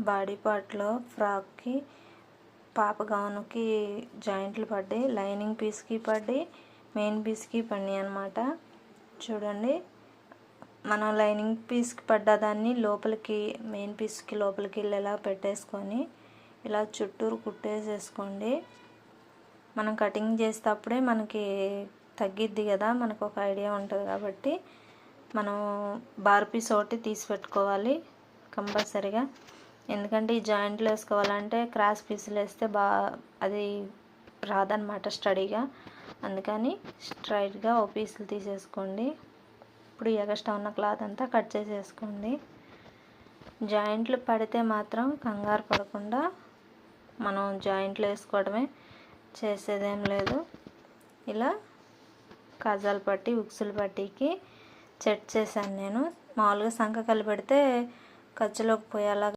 Body పార్ట్లో ఫ్రాక్కి పాప గౌన్కి జాయింట్లు పడ్డాయి. లైనింగ్ పీస్కి పడ్డాయి. మెయిన్ పీస్కి పడినాయి అనమాట చూడండి. మనం లైనింగ్ పీస్కి పడ్డ దాన్ని లోపలికి మెయిన్ పీస్కి లోపలికి వెళ్ళేలా పెట్టేసుకొని ఇలా చుట్టూరు కుట్టేసేసుకోండి. మనం కటింగ్ చేసేటప్పుడే మనకి తగ్గిద్ది కదా మనకు ఒక ఐడియా ఉంటుంది కాబట్టి మనం బార్ పీస్ ఒకటి తీసి పెట్టుకోవాలి కంపల్సరీగా. ఎందుకంటే ఈ జాయింట్లు వేసుకోవాలంటే క్రాస్ పీసులు వేస్తే బా అది రాదనమాట స్టడీగా. అందుకని స్ట్రైట్గా ఓ పీసులు తీసేసుకోండి. ఇప్పుడు ఎగస్ట్రా ఉన్న క్లాత్ అంతా కట్ చేసేసుకోండి. జాయింట్లు పడితే మాత్రం కంగారు పడకుండా మనం జాయింట్లు వేసుకోవడమే చేసేదేం లేదు. ఇలా కాజాలు పట్టి ఉక్సులు పట్టికి చెట్ చేశాను నేను. మామూలుగా సంఖ కలిపెడితే ఖర్చులోకి పోయేలాగా